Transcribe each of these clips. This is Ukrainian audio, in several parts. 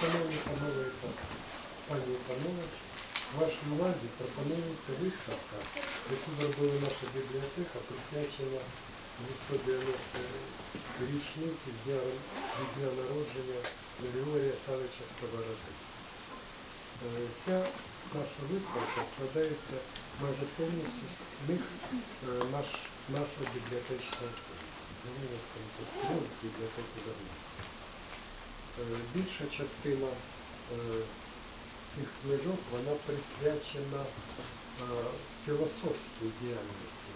Шановні панове і пані, і панове, вашій увазі пропонується виставка, яку наша бібліотека, присвячена 290 річниці з дня, від дня народження Григорія Савича Сковороди. Е, Ця наша виставка складається майже повністю з книг е, наш, нашого бібліотечного бібліотеки. Е, Більша частина е, цих книжок вона присвячена е, філософській діяльності,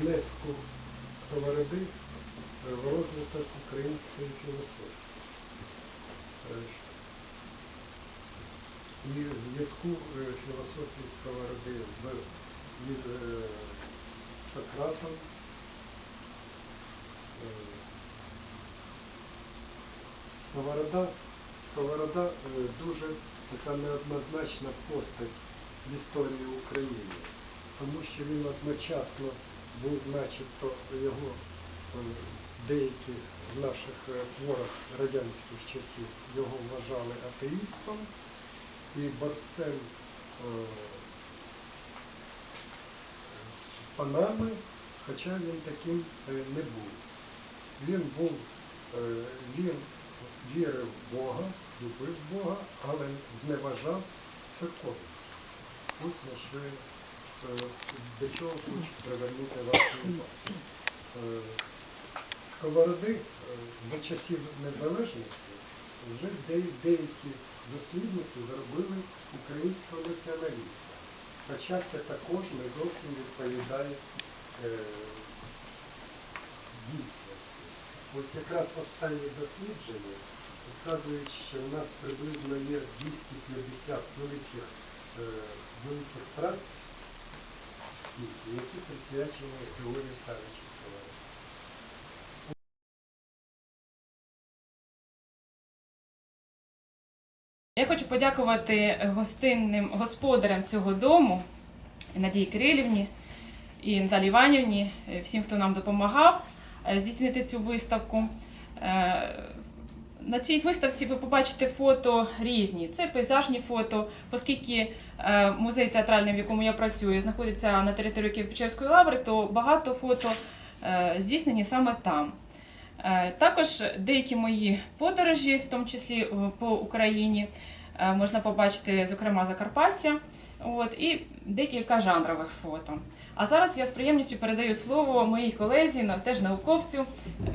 внеску сковороди в розвиток української філософії. І зв'язку філософії сковороди з Сократом. е, Сковорода, Сковорода е, дуже така неоднозначна постать в історії України, тому що він одночасно був, начебто, його е, деякі в наших е, творах радянських часів його вважали атеїстом і борцем з панами, хоча він таким не був. Він був, він вірив в Бога, любив Бога, але зневажав церковність. Ось на е, до чого хочу привернути вашу увагу. Е, Сковороди е, за часів незалежності вже деякі дослідники зробили українського націоналіста. Хоча це також не зовсім відповідає дійсності. Ось якраз останні дослідження вказують, що в нас приблизно є 250 великих, е, великих праць які присвячені Савичу Сковороді. Я хочу подякувати гостинним господарям цього дому Надії Кирилівні і Наталі Іванівні, е, всім, хто нам допомагав здійснити цю виставку. Е, На цій виставці ви побачите фото різні. Це пейзажні фото, оскільки е, музей театральний, в якому я працюю, знаходиться на території Києво-Печерської лаври, то багато фото е, здійснені саме там. Е, Також деякі мої подорожі, в тому числі е, по Україні, е, можна побачити, зокрема, Закарпаття, от, і декілька жанрових фото. А зараз я з приємністю передаю слово моїй колезі, на- теж науковцю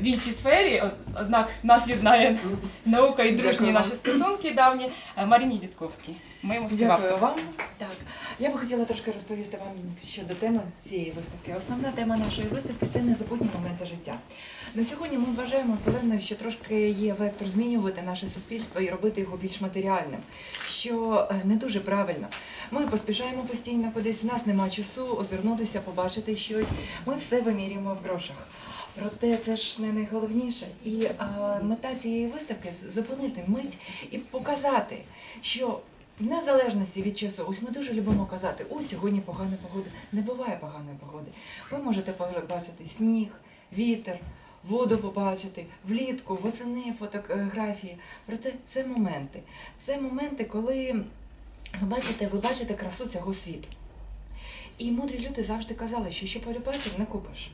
в іншій сфері, однак нас єднає наука і дружні наші стосунки давні, е, Маріні Дідковській, моєму Дякую співавтору. вам. Так, я би хотіла трошки розповісти вам щодо теми цієї виставки. Основна тема нашої виставки це незабутні моменти життя. На сьогодні ми вважаємо Вселенною, що трошки є вектор змінювати наше суспільство і робити його більш матеріальним, що е, не дуже правильно. Ми поспішаємо постійно кудись, в нас нема часу озирнутися, побачити щось. Ми все вимірюємо в грошах. Проте це ж не найголовніше. І е, мета цієї виставки зупинити мить і показати, що незалежності від часу, ось ми дуже любимо казати, ось сьогодні погана погода. Не буває поганої погоди. Ви можете побачити сніг, вітер, воду побачити, влітку, восени фотографії. Проте це моменти. Це моменти, коли ви бачите, ви бачите красу цього світу. І мудрі люди завжди казали, що що полюбачив, не купиш.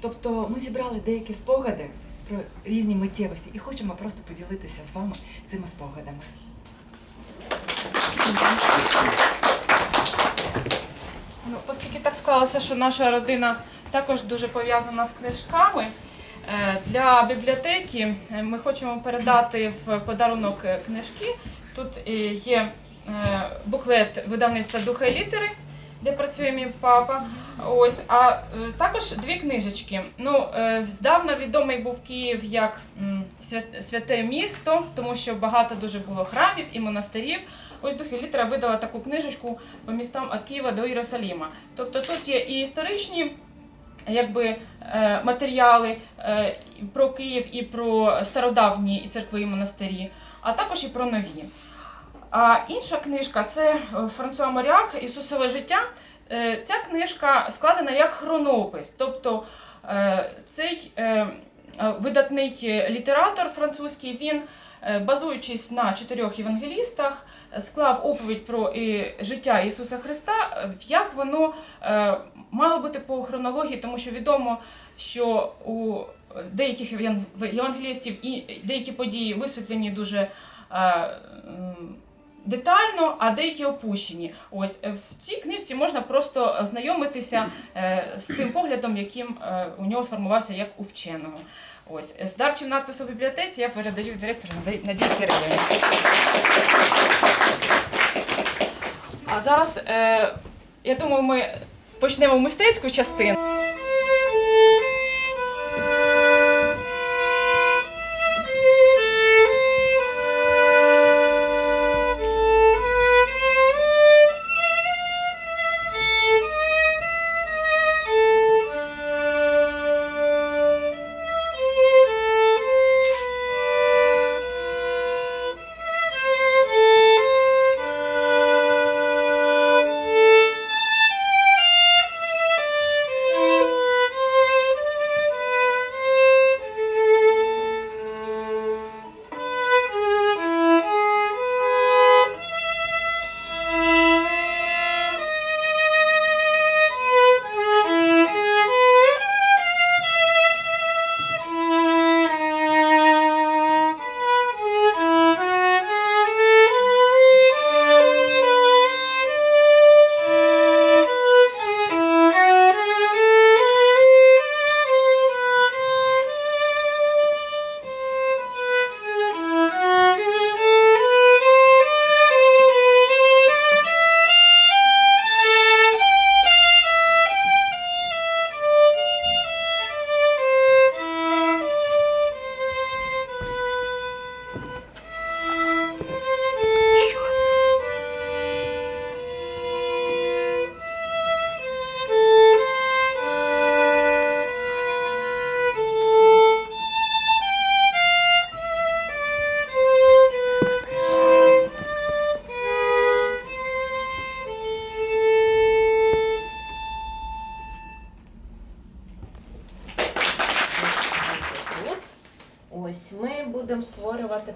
Тобто ми зібрали деякі спогади про різні миттєвості і хочемо просто поділитися з вами цими спогадами. Ну, оскільки так склалося, що наша родина також дуже пов'язана з книжками. е, Для бібліотеки е, ми хочемо передати в подарунок е, книжки. Тут є буклет видавництва Духа і літери, де працює мій папа. Ось, а також дві книжечки. Ну, здавна відомий був Київ як святе місто, тому що багато дуже було храмів і монастирів. Ось Дух і літера видала таку книжечку по містам від Києва до Єрусаліма. Тобто тут є і історичні якби, е, матеріали е, про Київ і про стародавні церкви і монастирі, а також і про нові. А інша книжка це е, Франсуа Моряк Ісусове життя. Ця книжка складена як хронопис. Тобто цей видатний літератор французький. Він, базуючись на чотирьох євангелістах, е, склав оповідь про е, життя Ісуса Христа, е, як воно е, мало бути по хронології, тому що відомо, що у деяких євангелістів і деякі події висвітлені дуже е, детально, а деякі опущені. Ось е, в цій книжці можна просто ознайомитися е, з тим поглядом, яким е, у нього сформувався як у вченого. Ось з дарчим надписом бібліотеці я передаю директору Наді- Надії Кирилівні. А зараз е, я думаю, ми почнемо мистецьку частину.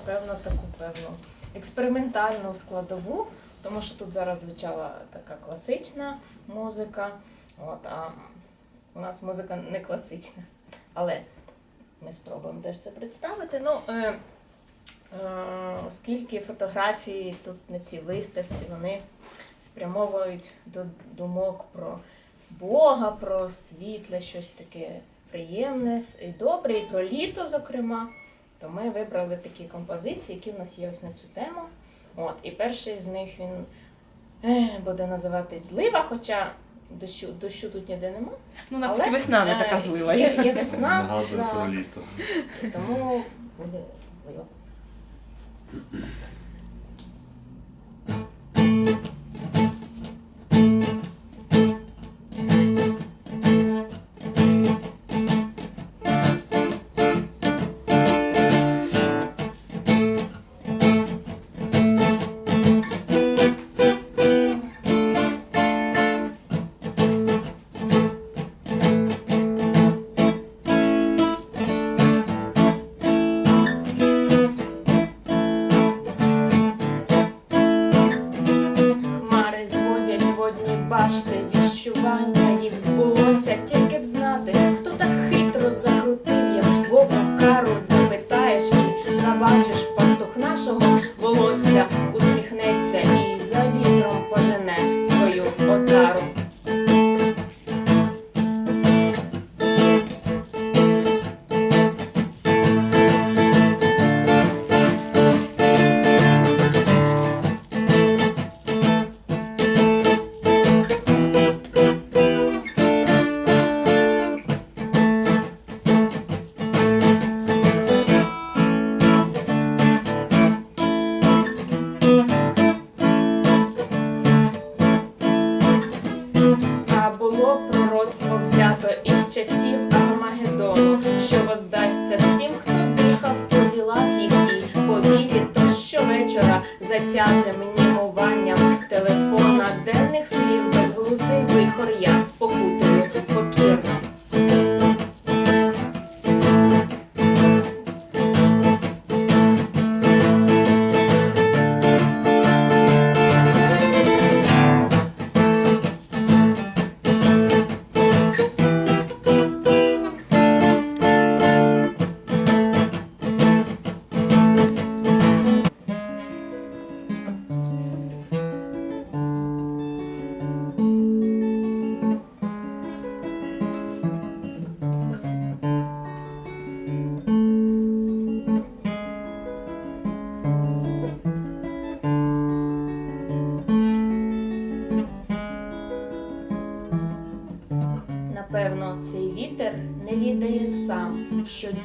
Певну таку певну експериментальну складову, тому що тут зараз звучала така класична музика. От, а у нас музика не класична. Але ми спробуємо теж це представити. Ну, е, е, оскільки фотографії тут на цій виставці вони спрямовують до думок про Бога, про світле, щось таке приємне і добре, і про літо, зокрема. То ми вибрали такі композиції, які в нас є ось на цю тему. От, і перший з них він е, буде називатись Злива, хоча дощу, дощу тут ніде нема. Ну, у нас Але, тільки весна не е, така злива. Є, є весна, про літо. тому буде злива. щовечора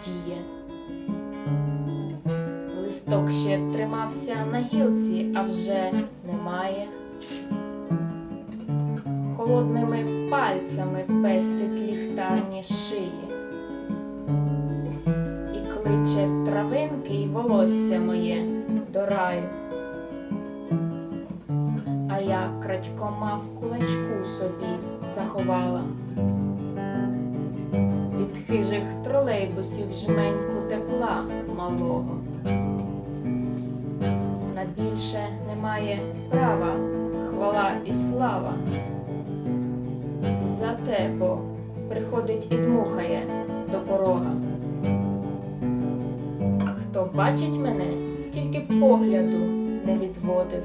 діє. Листок ще тримався на гілці, а вже немає. Холодними пальцями пестить ліхтарні шиї. І кличе травинки й волосся моє до раю. А я крадькома в кулачку собі заховала. Від хижих тролейбусів жменьку тепла малого. На більше немає права, хвала і слава. За те, бо приходить і дмухає до порога. Хто бачить мене, тільки погляду не відводив.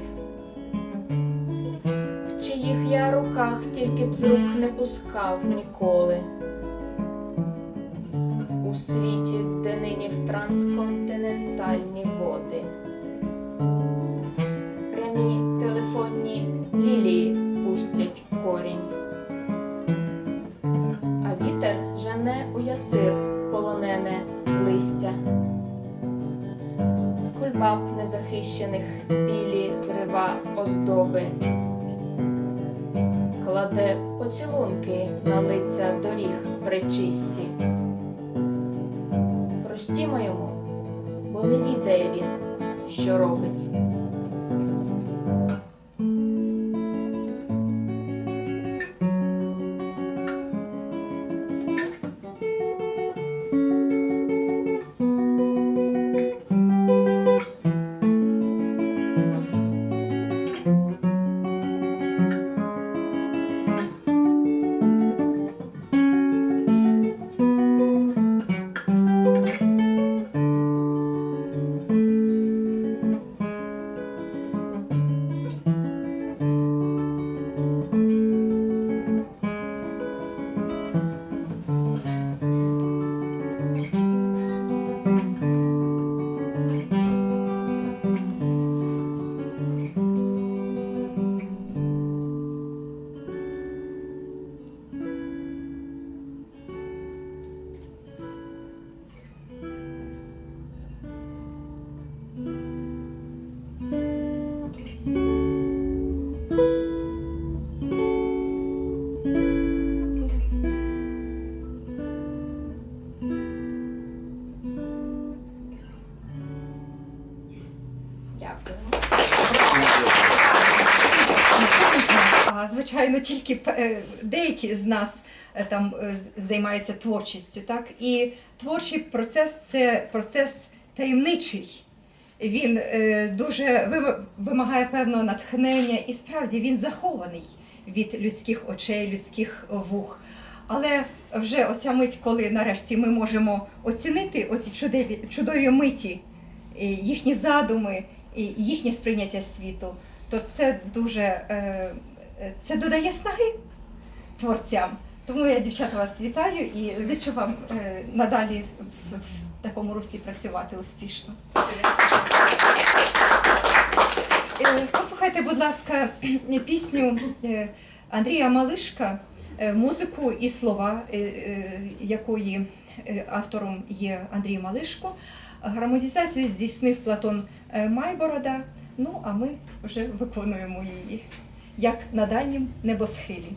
В чиїх я руках тільки б з рук не пускав ніколи. Трансконтинентальні води. Прямі телефонні лілії пустять корінь. А вітер жене у ясир полонене листя. З кульбаб незахищених білі зрива оздоби. Кладе поцілунки на лиця доріг пречисті. Що робить. Звичайно, тільки е, деякі з нас е, там е, займаються творчістю, так? І творчий процес це процес таємничий. Він дуже вимагає певного натхнення, і справді він захований від людських очей, людських вух. Але вже оця мить, коли нарешті ми можемо оцінити оці чудові, чудові миті, їхні задуми, їхнє сприйняття світу, то це дуже це додає снаги творцям. Тому я, дівчата, вас вітаю і зичу вам е, надалі в, такому руслі працювати успішно. Е, Послухайте, будь ласка, пісню е, Андрія Малишка, е, музику і слова, е, е, якої е, автором є Андрій Малишко. Гармонізацію здійснив Платон е, Майборода. Ну, а ми вже виконуємо її як на дальнім небосхилі.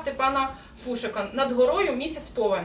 Степана Пушика над горою місяць повен.